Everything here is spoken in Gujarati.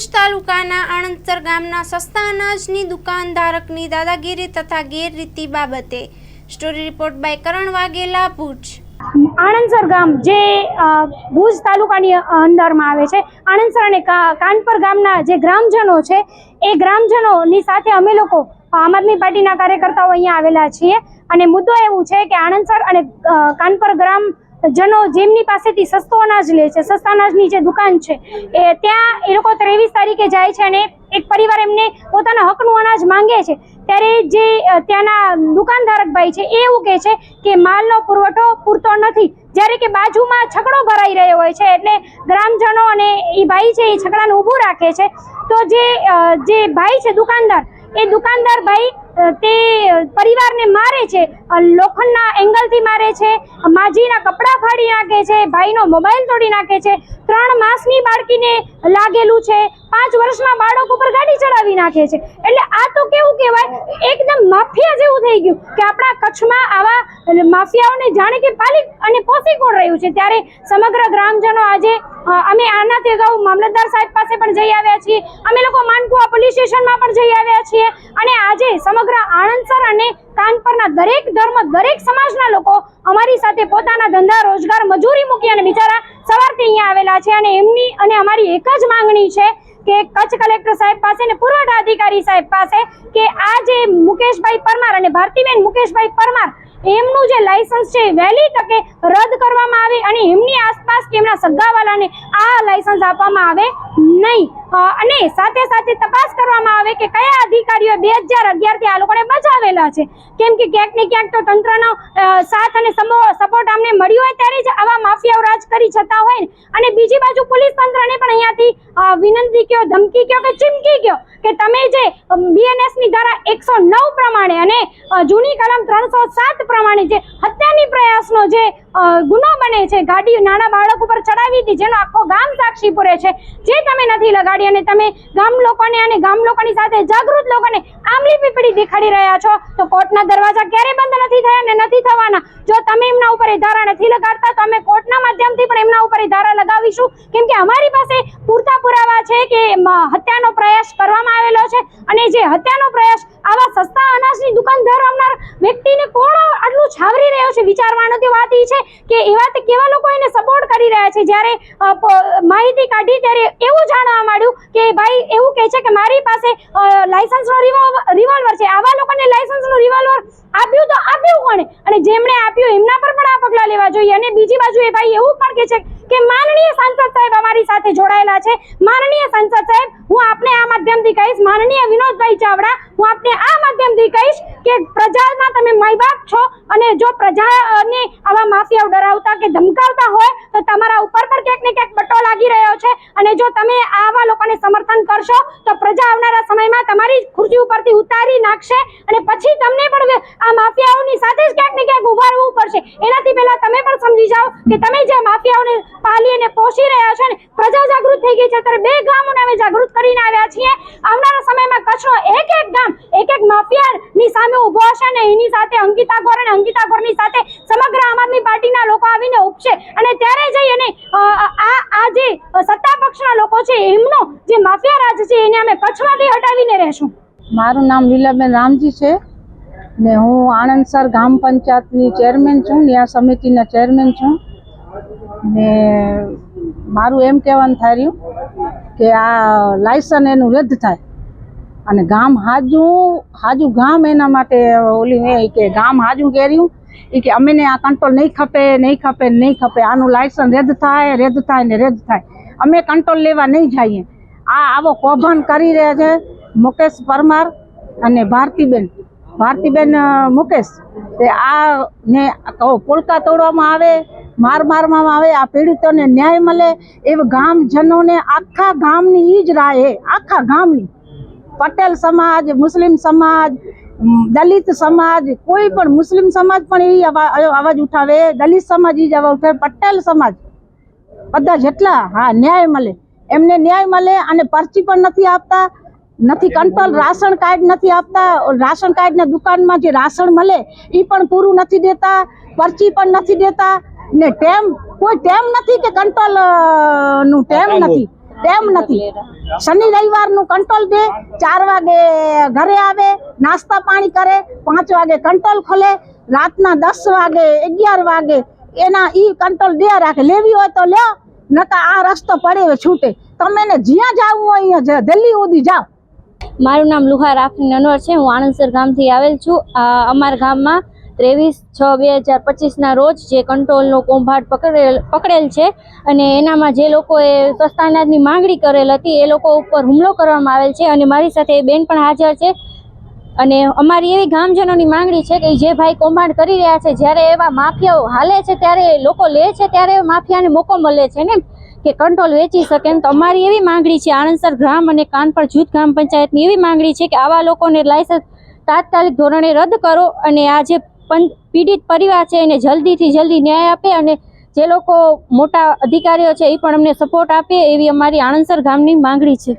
ભુજ તાલુકાના આણંદસર ગામના સસ્તા અનાજની દુકાનધારકની દાદાગીરી તથા ગેરરીતિ બાબતે story report by Karan Vaghela Bhuj. Anandsar ગામ જે ભુજ તાલુકાની અંદરમાં આવે છે. આણંદસર અને કાનપર ગામના જે ગ્રામજનો છે, એ ગ્રામજનોની સાથે અમે લોકો આમ આદમી પાર્ટીના કાર્યકર્તાઓ અહીંયા આવેલા છીએ. અને મુદ્દો એવું છે કે આણંદસર અને કાનપર ગ્રામ જનો જેમની પાસેથી સસ્તો અનાજ લે છે, સસ્તા અનાજની જે દુકાન છે, એ ત્યાં એ લોકો ત્રેવીસ તારીખે જાય છે અને એક પરિવાર એમને પોતાના હકનું અનાજ માંગે છે. ત્યારે જે ત્યાંના દુકાનધારક ભાઈ છે એવું કહે છે કે માલનો પુરવઠો પૂરતો નથી. જ્યારે કે બાજુમાં છકડો ભરાઈ રહ્યો હોય છે, એટલે ગ્રામજનો અને એ ભાઈ છે, એ છકડાને ઊભું રાખે છે. તો જે જે ભાઈ છે દુકાનદાર, એ દુકાનદાર ભાઈ તે પરિવારને મારે છે. લોખંડના એંગલથી મારે છે. માજીના કપડાં ફાડી નાખે છે. ભાઈનો મોબાઈલ તોડી નાખે છે. ત્રણ માસની બાળકીને લાગેલું છે. પાંચ વર્ષમાં બાળક ઉપર ગાડી ચડાવી નાખે છે. એટલે આ તો કેવું કહેવાય? એકદમ માફિયા જેવું થઈ ગયું કે આપણા કચ્છમાં આવા માફિયાઓને જાણે કે પાલી અને પોસી કોણ રહ્યું છે? ત્યારે સમગ્ર ગ્રામજનો આજે અમે આનાથી અગાઉ મામલતદાર સાહેબ પાસે પણ જઈ આવ્યા છીએ. અમે લોકો માનકુવા પોલીસ સ્ટેશનમાં પણ જઈ આવ્યા છીએ. અને આજે સમગ્ર આણંદસર અને કાનપરના દરેક ધર્મ, દરેક સમાજના લોકો અમારી સાથે પોતાના ધંધા, રોજગાર, મજૂરી મૂકી અને બિચારા સવારથી અહીંયા આવેલા છે અને એમની અને અમારી એક જ માંગણી છે કે કચ્છ કલેક્ટર સાહેબ પાસે અને પુરવઠા અધિકારી સાહેબ પાસે કે આ જે મુકેશભાઈ પરમાર અને ભારતીબેન મુકેશભાઈ પરમાર, એમનું જે લાયસન્સ છે વહેલી તકે રદ કરવામાં આવે અને એમની આસપાસ કે એમના સગાવાલાને આ લાયસન્સ આપવામાં આવે નહીં. અને સાથે સાથે તપાસ કરવામાં આવે કે કયા અધિકારીઓ બે હજાર અગિયારથી આ લોકોને બચાવેલા છે. કેમ કે ક્યાંક ને ક્યાંક તો તંત્રનો સાથ અને સપોર્ટ અમને મળ્યો હોય ત્યારે જ આવા માફિયાઓ રાજ કરી જતા હોય અને બીજી બાજુ પોલીસ તંત્રને પણ અહીંયાથી વિનંતી કયો, ધમકી કયો કે ચીમકી કયો કે તમે જે બીએનએસની ધારા એકસો નવ પ્રમાણે અને જૂની કલમ ત્રણસો સાત પ્રમાણે જે હત્યાની પ્રયાસનો જે ગુનો બને છે, ગાડી નાના બાળક ઉપર ચડાવી હતી, જેનો આખો ગામ સાક્ષી પૂરે છે, જે તમે નથી લગાડી અને તમે ગામ લોકોને અને ગામ લોકોની સાથે જાગૃત લોકોને આમલી પીપળી દેખાડી રહ્યા છો, તો કોર્ટના દરવાજા ક્યારે બંધ નથી થયા અને નથી થવાના? જો તમે એમના ઉપર એ ધારા નથી લગાડતા, તો અમે કોર્ટના માધ્યમથી એ ધારા લગાવીશું. કેમ કે અમારી પાસે પૂરતા પુરાવા છે કે હત્યાનો પ્રયાસ કરવામાં આવેલો છે. અને જે હત્યાનો પ્રયાસ આવા સસ્તા અનાજની દુકાન ધરાવનાર વ્યક્તિને કોણ આટલું છાવરી રહ્યો છે? વિચારવાનો તે વાત એ છે કે એવા તે કેવા લોકો એને સપોર્ટ કરી રહ્યા છે? જ્યારે માહિતી કાઢી ત્યારે એવું જાણવા માંડ્યું કે, ભાઈ, એવું કહે છે કે મારી પાસે લાયસન્સનો રિવોલ્વર છે. આવા લોકોને લાયસન્સનું રિવોલ્વર આપ્યું તો આપ્યું કોણે? અને જેમણે આપ્યું એમના પર પણ આ પગલાં લેવા જોઈએ. અને બીજી બાજુ એ ભાઈ એવું પણ કહે છે કે માનનીય સાંસદ સાહેબ અમારી સાથે જોડાયેલા છે. માનનીય સાંસદ સાહેબ, હું આપને આ માધ્યમથી કહીશ, માનનીય વિનોદભાઈ ચાવડા, હું આપને આ માધ્યમથી કહીશ કે પ્રજામાં તમે માયબાપ છો અને જો પ્રજાને આવા માફિયાઓ ડરાવતા કે ધમકાવતા હોય, તો તમારા ઉપર પણ ક્યાંક ને ક્યાંક બટો લાગી રહ્યો છે. અને જો તમે આવા લોકોને સમર્થન કરશો, તો પ્રજા આવનારા સમયમાં તમારી ખુરશી ઉપરથી ઉતારી નાખશે અને પછી તમને પણ આ માફિયાઓની સાથે જ ક્યાંક ને ક્યાંક ઊભા રહેવું પડશે. એનાથી પહેલા તમે પણ સમજી જાઓ કે તમે જે માફિયાઓને પાલી અને પોષી રહ્યા છે ને પ્રજા જાગૃત થઈ ગઈ છે. ત્યારે બે ગામોને અમે જાગૃત કરીને આવ્યા છીએ. આવનારા સમયમાં કચ્છનો એક એક ગામ, એક એક માફિયાની સામે ઊભો હશે ને એની સાથે અંકિતા ગોર અને અંકિતા ગોરની સાથે સમગ્ર આમ આદમી પાર્ટીના લોકો આવીને ઉપશે અને ત્યારે જઈ અને આ આ જે સત્તા પક્ષના લોકો છે, એમનો જે માફિયા રાજ છે, એને અમે કચ્છમાંથી હટાવીને રહેશું. મારું નામ લીલાબેન રામજી છે. ને હું આણંદસર ગ્રામ પંચાયતની ચેરમેન છું ન્યાય સમિતિના ચેરમેન છું. ને મારું એમ કહેવાનું થાય રહ્યું કે આ લાયસન એનું રદ થાય. અને ગામ હાજુ હાજુ ગામ એના માટે ઓલી એ કે ગામ હાજુ કેર્યું એ કે અમેને આ કંટ્રોલ નહીં ખપે નહીં ખપે નહીં ખપે. આનું લાયસન રદ થાય રદ થાય ને રદ થાય. અમે કંટ્રોલ લેવા નહીં જઈએ. આ આવો કૌભાંડ કરી રહ્યા છે મુકેશ પરમાર અને ભારતીબેન. ભારતીબેન મુકેશ. તે આ ને કહો પોલકા તોડવામાં આવે માર મારવામાં આવે, આ પીડિતોને ન્યાય મળે એવા ગામજનોને આખા ગામની ઈ જ રાહ હે, આખા ગામની. પટેલ સમાજ, મુસ્લિમ સમાજ દલિત સમાજ, કોઈ પણ મુસ્લિમ સમાજ પણ એ અવાજ ઉઠાવે, દલિત સમાજ એ જ અવાજ ઉઠાવે, પટેલ સમાજ. બધા જેટલા, હા, ન્યાય મળે. એમને ન્યાય મળે અને પરચી પણ નથી આપતા, નથી કંટ્રોલ, રાશન કાર્ડ નથી આપતા, રાશન કાર્ડના દુકાનમાં જે રાશન મળે એ પણ પૂરું નથી દેતા, પરચી પણ નથી દેતા ને ટેમ કોઈ ટેમ નથી કે કંટ્રોલનું ટેમ નથી. ટેમ નથી. શનિ રવિવારનું કંટ્રોલ દે ચાર વાગે ઘરે આવે નાસ્તા પાણી કરે પાંચ વાગે કંટ્રોલ ખોલે રાતના દસ વાગે અગિયાર વાગે એના ઈ કંટ્રોલ દે રાખે. લેવી હોય તો લ્યો નકા આ રસ્તો પડે છૂટે. તમે ને જ્યાં જાવું હોય અહીંયા જ- દિલ્હી સુધી જાઓ. મારું નામ લુહાર આફરીન અનવર છે. હું આણંદસર ગામથી આવેલ છું. અમારા ગામમાં ત્રેવીસ છ બે હજાર પચીસના રોજ જે કંટ્રોલનો કૌભાંડ પકડેલ પકડેલ છે અને એનામાં જે લોકોએ સસ્તા અનાજની માંગણી કરેલ હતી એ લોકો ઉપર હુમલો કરવામાં આવેલ છે અને મારી સાથે એ બેન પણ હાજર છે. અને અમારી એવી ગામજનોની માંગણી છે કે જે ભાઈ કૌભાંડ કરી રહ્યા છે, જ્યારે એવા માફિયાઓ હાલે છે, ત્યારે લોકો લે છે, ત્યારે માફિયાને મોકો મળે છે ને? કે કંટ્રોલ વેચી શકે તો અમારી એવી માંગણી છે. આણંદસર ગ્રામ અને કાનપર જૂથ ગ્રામ પંચાયતની એવી માંગણી છે કે આવા લોકોને લાયસન્સ તાત્કાલિક ધોરણે રદ કરો અને આ જે પીડિત પરિવાર છે એને જલ્દીથી જલ્દી ન્યાય આપે અને જે લોકો મોટા અધિકારીઓ છે એ પણ અમને સપોર્ટ આપે એવી અમારી આણંદસર ગામની માંગણી છે.